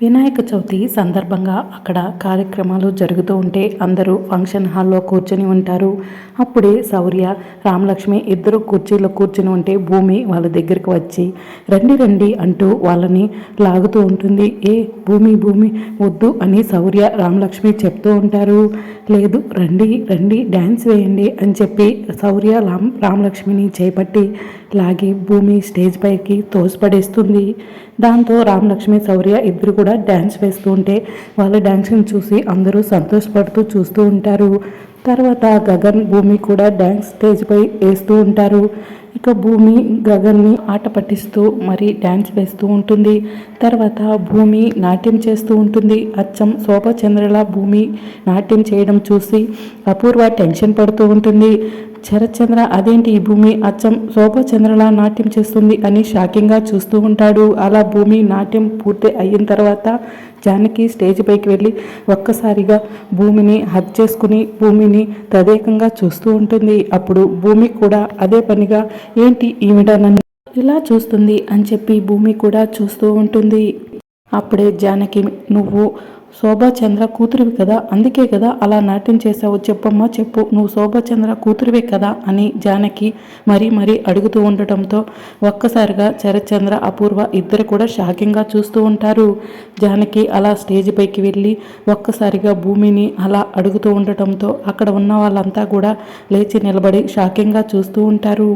వినాయక చవితి సందర్భంగా అక్కడ కార్యక్రమాలు జరుగుతూ ఉంటే అందరూ ఫంక్షన్ హాల్లో కూర్చొని ఉంటారు. అప్పుడే శౌర్య రామలక్ష్మి ఇద్దరు కుర్చీలో కూర్చొని ఉంటే భూమి వాళ్ళ దగ్గరికి వచ్చి రండి రండి అంటూ వాళ్ళని లాగుతూ ఉంటుంది. ఏ భూమి భూమి వద్దు అని శౌర్య రామలక్ష్మి చెప్తూ ఉంటారు. లేదు రండి రండి డ్యాన్స్ వేయండి అని చెప్పి శౌర్య రామ్ రామలక్ష్మిని చేపట్టి లాగి భూమి స్టేజ్ పైకి తోసిపడేస్తుంది. దాంతో రామలక్ష్మి శౌర్య ఇద్దరు కూడా డ్యాన్స్ వేస్తూ ఉంటే వాళ్ళ డ్యాన్స్ని చూసి అందరూ సంతోషపడుతూ చూస్తూ ఉంటారు. తర్వాత గగన్ భూమి కూడా డ్యాన్స్ స్టేజ్పై వేస్తూ ఉంటారు. ఇక భూమి గగన్ని ఆట పట్టిస్తూ మరి డ్యాన్స్ వేస్తూ ఉంటుంది. తర్వాత భూమి నాట్యం చేస్తూ ఉంటుంది. అచ్చం శోభచంద్రల భూమి నాట్యం చేయడం చూసి అపూర్వ టెన్షన్ పడుతూ ఉంటుంది. శరత్చంద్ర అదేంటి ఈ భూమి? అచ్చం శోభచంద్రలా నాట్యం చేస్తుంది అని షాకింగ్గా చూస్తూ ఉంటాడు. అలా భూమి నాట్యం పూర్తి అయిన తర్వాత జానకి స్టేజ్ పైకి వెళ్ళి ఒక్కసారిగా భూమిని హక్ చేసుకుని భూమిని తదేకంగా చూస్తూ ఉంటుంది. అప్పుడు భూమి కూడా అదే పనిగా ఏంటి ఈవిడ నన్ను ఇలా చూస్తుంది? అని చెప్పి భూమి కూడా చూస్తూ ఉంటుంది. అప్పుడే జానకి నువ్వు శోభాచంద్ర కూతురివి కదా అందుకే కదా అలా నాట్యం చేసావు చెప్పమ్మా చెప్పు. నువ్వు శోభాచంద్ర కూతురివే కదా అని జానకి మరీ మరీ అడుగుతూ ఉండటంతో ఒక్కసారిగా శరత్చంద్ర అపూర్వ ఇద్దరు కూడా షాకింగ్గా చూస్తూ ఉంటారు. జానకి అలా స్టేజ్ పైకి వెళ్ళి ఒక్కసారిగా భూమిని అలా అడుగుతూ ఉండటంతో అక్కడ ఉన్న వాళ్ళంతా కూడా లేచి నిలబడి షాకింగ్గా చూస్తూ ఉంటారు.